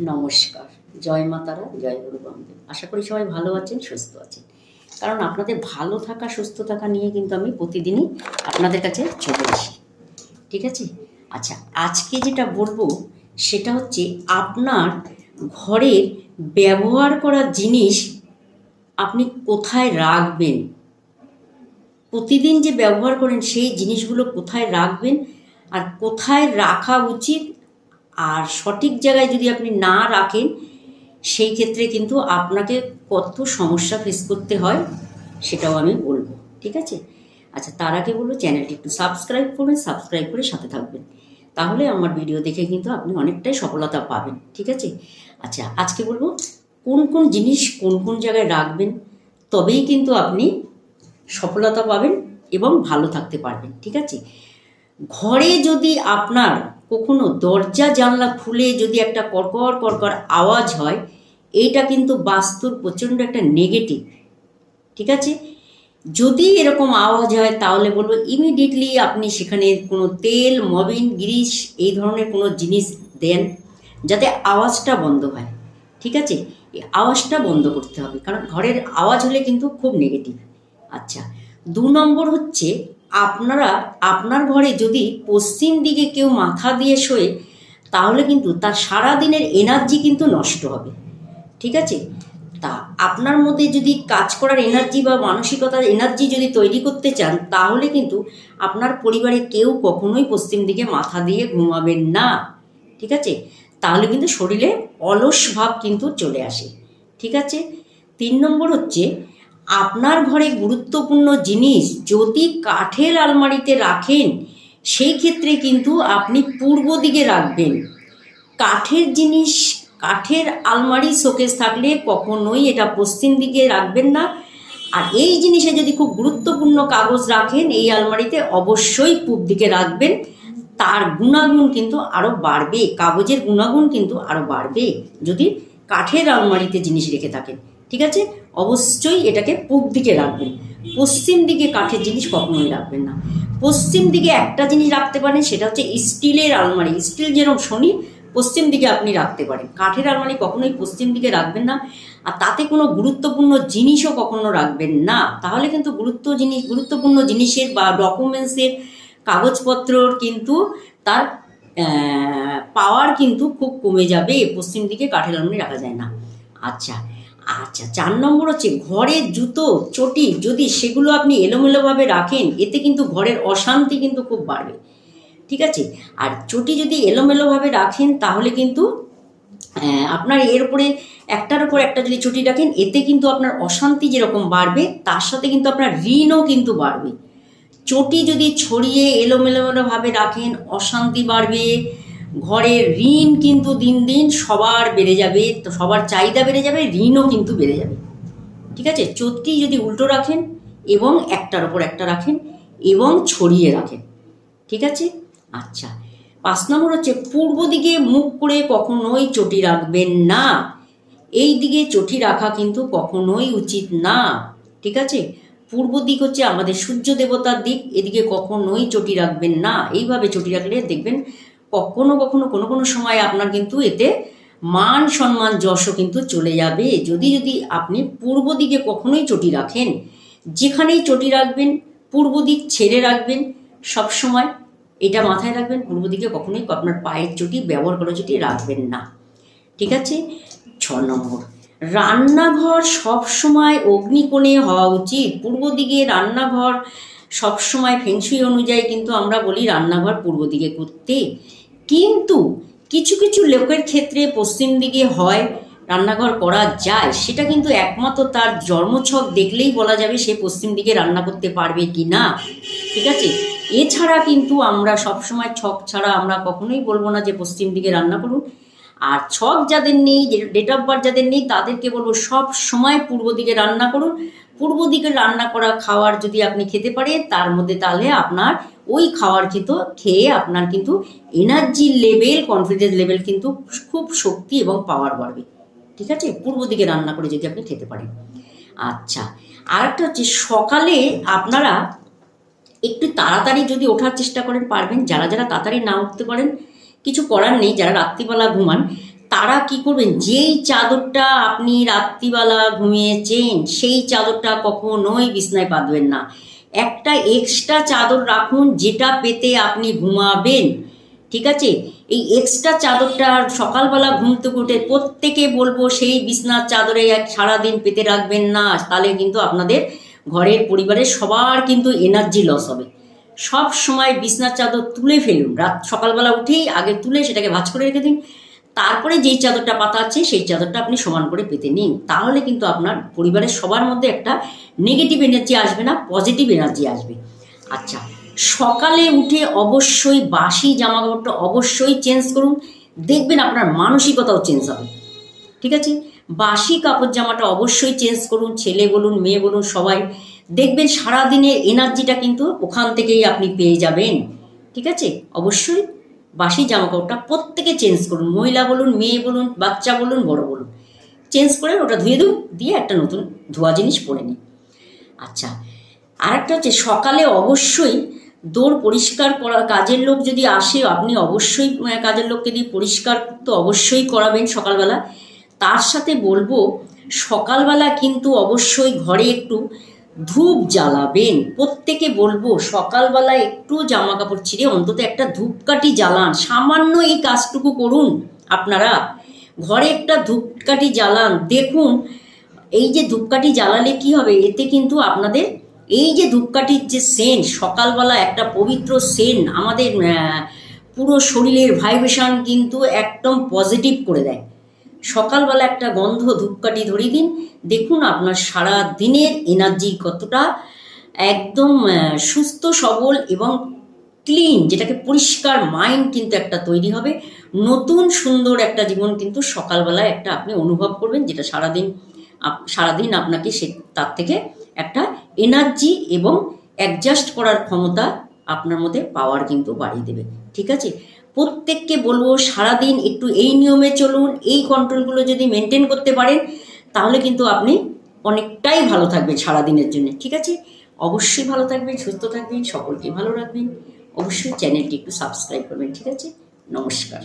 নমস্কার। জয় মা তারা, জয় গুরু বামদেব। আশা করি সবাই ভালো আছেন, সুস্থ আছেন। কারণ আপনাদের ভালো থাকা, সুস্থ থাকা নিয়ে কিন্তু আমি প্রতিদিনই আপনাদের কাছে চলে আসি। ঠিক আছে? আচ্ছা আজকে যেটা বলব সেটা হচ্ছে আপনার ঘরের ব্যবহার করা জিনিস আপনি কোথায় রাখবেন? প্রতিদিন যে ব্যবহার করেন সেই জিনিসগুলো কোথায় রাখবেন? আর কোথায় রাখা উচিত আর সঠিক জায়গায় যদি আপনি না রাখেন, সেই ক্ষেত্রে কিন্তু আপনাকে কত সমস্যা ফেস করতে হয়, সেটাও আমি বলব, ঠিক আছে? আচ্ছা তার আগে বলব, চ্যানেলটি একটু সাবস্ক্রাইব করবেন সাবস্ক্রাইব করে সাথে থাকবেন। তাহলে আমার ভিডিও দেখে কিন্তু আপনি অনেকটাই সফলতা পাবেন, ঠিক আছে? আচ্ছা আজকে বলব, কোন কোন জিনিস কোন কোন জায়গায় রাখবেন, তবেই কিন্তু আপনি সফলতা পাবেন এবং ভালো থাকতে পারবেন, ঠিক আছে? ঘরে যদি আপনার কখনো দরজা জানলা খুলে যদি একটা কড়কড় কড়কড় আওয়াজ হয় এইটা কিন্তু বাস্তুর প্রচণ্ড একটা নেগেটিভ ঠিক আছে? যদি এরকম আওয়াজ হয়, তাহলে বলব ইমিডিয়েটলি আপনি সেখানে কোনো তেল, মবিন, গ্রিস, এই ধরনের কোনো জিনিস দেন, যাতে আওয়াজটা বন্ধ হয়, ঠিক আছে? এই আওয়াজটা বন্ধ করতে হবে, কারণ ঘরের আওয়াজ হলে কিন্তু খুব নেগেটিভ আচ্ছা দু নম্বর হচ্ছে আপনারা, আপনার ঘরে যদি পশ্চিম দিকে কেউ মাথা দিয়ে শোয়ে, তাহলে কিন্তু তার সারা দিনের এনার্জি কিন্তু নষ্ট হবে। ঠিক আছে? তা আপনার মধ্যে যদি কাজ করার এনার্জি বা মানসিকতার এনার্জি যদি তৈরি করতে চান, তাহলে কিন্তু আপনার পরিবারে কেউ কখনোই পশ্চিম দিকে মাথা দিয়ে ঘুমাবেন না। ঠিক আছে? তাহলে কিন্তু শরীরে অলস ভাব কিন্তু চলে আসে। ঠিক আছে? তিন নম্বর হচ্ছে আপনার ঘরে গুরুত্বপূর্ণ জিনিস যদি কাঠের আলমারিতে রাখেন সেই ক্ষেত্রে কিন্তু আপনি পূর্ব দিকে রাখবেন। কাঠের জিনিস, কাঠের আলমারি শোকেস থাকলে কখনোই এটা পশ্চিম দিকে রাখবেন না। আর এই জিনিসে যদি খুব গুরুত্বপূর্ণ কাগজ রাখেন, এই আলমারিতে অবশ্যই পূব দিকে রাখবেন। তার গুণাগুণ কিন্তু আরও বাড়বে, কাগজের গুণাগুণ কিন্তু আরও বাড়বে যদি কাঠের আলমারিতে জিনিস রেখে থাকেন। ঠিক আছে? অবশ্যই এটাকে পূব দিকে রাখবেন। পশ্চিম দিকে কাঠের জিনিস কখনোই রাখবেন না। পশ্চিম দিকে একটা জিনিস রাখতে পারেন, সেটা হচ্ছে স্টিলের আলমারি। স্টিল যেরকম শনি, পশ্চিম দিকে আপনি রাখতে পারেন। কাঠের আলমারি কখনোই পশ্চিম দিকে রাখবেন না। আর তাতে কোনো গুরুত্বপূর্ণ জিনিসও কখনো রাখবেন না। তাহলে কিন্তু গুরুত্ব জিনিস, গুরুত্বপূর্ণ জিনিসের বা ডকুমেন্টসের কাগজপত্রর কিন্তু তার পাওয়ার কিন্তু খুব কমে যাবে। পশ্চিম দিকে কাঠের আলমারি রাখা যায় না। আচ্ছা। আচ্ছা চার নম্বর হচ্ছে ঘরের জুতো, চটি যদি সেগুলো আপনি এলোমেলোভাবে রাখেন, এতে কিন্তু ঘরের অশান্তি কিন্তু খুব বাড়বে। ঠিক আছে? আর চটি যদি এলোমেলোভাবে রাখেন, তাহলে কিন্তু আপনার এর উপরে একটার উপর একটা যদি চটি রাখেন, এতে কিন্তু আপনার অশান্তি যেরকম বাড়বে, তার সাথে কিন্তু আপনার ঋণও কিন্তু বাড়বে। চটি যদি ছড়িয়ে এলোমেলোভাবে রাখেন, অশান্তি বাড়বে। ঘরের ঋণ কিন্তু দিন দিন সবার বেড়ে যাবে, তো সবার চাহিদা বেড়ে যাবে, ঋণও কিন্তু বেড়ে যাবে। ঠিক আছে? চটি যদি উল্টো রাখেন এবং একটার ওপর একটা রাখেন এবং ছড়িয়ে রাখেন। ঠিক আছে? আচ্ছা পাঁচ নম্বর হচ্ছে, পূর্ব দিকে মুখ করে কখনোই চটি রাখবেন না। এই দিকে চটি রাখা কিন্তু কখনোই উচিত না। ঠিক আছে? পূর্ব দিক হচ্ছে আমাদের সূর্য দেবতার দিক, এদিকে কখনোই চটি রাখবেন না। এইভাবে চটি রাখলে দেখবেন কখনো কখনো কোনো কোনো সময় আপনার কিন্তু এতে মান সম্মান যশও কিন্তু চলে যাবে। যদি যদি আপনি পূর্ব দিকে কখনোই চটি রাখেন, যেখানেই চটি রাখবেন, পূর্ব দিক ছেড়ে রাখবেন, সব সময় এটা মাথায় রাখবেন, পূর্ব দিকে কখনোই আপনার পায়ের চটি, ব্যবহার করা চটি রাখবেন না। ঠিক আছে? ছ নম্বর। রান্নাঘর সব সময় অগ্নিকোণে হওয়া উচিত। পূর্ব দিকে রান্নাঘর সব সময় ফেংশুই অনুযায়ী কিন্তু আমরা বলি রান্নাঘর পূর্ব দিকে করতে। কিন্তু কিছু কিছু লোকের ক্ষেত্রে পশ্চিম দিকে হয়, রান্নাঘর করা যায়, সেটা কিন্তু একমাত্র তার জন্মছক দেখলেই বলা যাবে সে পশ্চিম দিকে রান্না করতে পারবে কি না ঠিক আছে? এছাড়া কিন্তু আমরা সবসময় ছক ছাড়া আমরা কখনোই বলব না যে পশ্চিম দিকে রান্না করুন। আর ছক যাদের নেই ডেট অফ বার্থ যাদের নেই, তাদেরকে বলব সব সময় পূর্ব দিকে রান্না করুন। পূর্ব দিকে রান্না করা খাওয়ার যদি আপনি খেতে পারেন, তার মধ্যে তাহলে আপনার ওই খাওয়ার কিন্তু খেয়ে আপনার কিন্তু এনার্জি লেভেল কনফিডেন্স লেভেল কিন্তু খুব শক্তি এবং পাওয়ার বাড়বে। ঠিক আছে? পূর্ব দিকে রান্না করে যদি আপনি খেতে পারেন। আচ্ছা আর একটা হচ্ছে সকালে আপনারা একটু তাড়াতাড়ি যদি ওঠার চেষ্টা করেন, পারবেন। যারা যারা তাড়াতাড়ি না উঠতে পারেন, কিছু করার নেই। যারা রাত্রিবেলা ঘুমান তারা কি করবেন? যেই চাদরটা আপনি রাত্রিবেলা ঘুমিয়েছেন, সেই চাদরটা কখনোই বিছনায় পাতবেন না। একটা এক্সট্রা চাদর রাখুন যেটা পেতে আপনি ঘুমাবেন, ঠিক আছে? এই এক্সট্রা চাদরটা সকালবেলা ঘুম থেকে উঠে প্রত্যেকে বলব, সেই বিছনার চাদরে এক সারাদিন পেতে রাখবেন না, তাহলে কিন্তু আপনাদের ঘরের পরিবারের সবার কিন্তু এনার্জি লস হবে। সব সময় বিছনার চাদর তুলে ফেলুন। রাত সকালবেলা উঠেই আগে তুলে সেটাকে ভাঁজ করে রেখে দিন। তারপরে যেই চাদরটা পাতা আছে, সেই চাদরটা আপনি সমান করে পেতে নিন। তাহলে কিন্তু আপনার পরিবারের সবার মধ্যে একটা নেগেটিভ এনার্জি আসবে না পজিটিভ এনার্জি আসবে। আচ্ছা সকালে উঠে অবশ্যই বাসি জামা কাপড়টা অবশ্যই চেঞ্জ করুন। দেখবেন আপনার মানসিকতাও চেঞ্জ হবে। ঠিক আছে? বাসি কাপড় জামাটা অবশ্যই চেঞ্জ করুন, ছেলে বলুন, মেয়ে বলুন, সবাই। দেখবেন সারাদিনের এনার্জিটা কিন্তু ওখান থেকেই আপনি পেয়ে যাবেন। ঠিক আছে? অবশ্যই বাসি জামা কাপড়টা প্রত্যেকে চেঞ্জ করুন। মহিলা বলুন, মেয়ে বলুন, বাচ্চা বলুন, বড় বলুন। চেঞ্জ করে ওটা ধুয়ে দিন, দিয়ে একটা নতুন ধোয়া জিনিস পরে নিন। আচ্ছা আর একটা হচ্ছে সকালে অবশ্যই দৌড় পরিষ্কার করা, কাজের লোক যদি আসে, আপনি অবশ্যই কাজের লোককে দিয়ে পরিষ্কার তো অবশ্যই করাবেন সকালবেলা। তার সাথে বলব, সকালবেলা কিন্তু অবশ্যই ঘরে একটু ধূপ জ্বালাবেন। প্রত্যেকে বলব, সকালবেলা একটু জামা কাপড় ছিঁড়ে অন্তত একটা ধূপকাঠি জ্বালান। সামান্য এই কাজটুকু করুন আপনারা। ঘরে একটা ধূপকাঠি জ্বালান। দেখুন, এই যে ধূপকাঠি জ্বালালে কি হবে? এতে কিন্তু আপনাদের এই যে ধূপকাঠির যে সেন, সকালবেলা একটা পবিত্র সেন, আমাদের পুরো শরীরের ভাইব্রেশন কিন্তু একদম পজিটিভ করে দেয়। সকালবেলা একটা গন্ধ ধূপকাঠি ধরিয়ে দিন। দেখুন আপনার সারা দিনের এনার্জি কতটা। একদম সুস্থ, সবল এবং ক্লিন যেটাকে পরিষ্কার মাইন্ড কিন্তু একটা তৈরি হবে। নতুন, সুন্দর একটা জীবন কিন্তু সকালবেলায় একটা আপনি অনুভব করবেন, যেটা সারাদিন সারাদিন আপনাকে সে, তার থেকে একটা এনার্জি এবং অ্যাডজাস্ট করার ক্ষমতা আপনার মধ্যে পাওয়ার কিন্তু বাড়িয়ে দেবে। ঠিক আছে? প্রত্যেককে বলব সারাদিন একটু এই নিয়মে চলুন, এই কন্ট্রোলগুলো যদি মেনটেন করতে পারেন, তাহলে কিন্তু আপনি অনেকটাই ভালো থাকবেন সারাদিনের জন্য, ঠিক আছে? অবশ্যই ভালো থাকবেন, সুস্থ থাকবেন, সকলকে ভালো রাখবেন। অবশ্যই চ্যানেলটি একটু সাবস্ক্রাইব করবেন, ঠিক আছে? নমস্কার।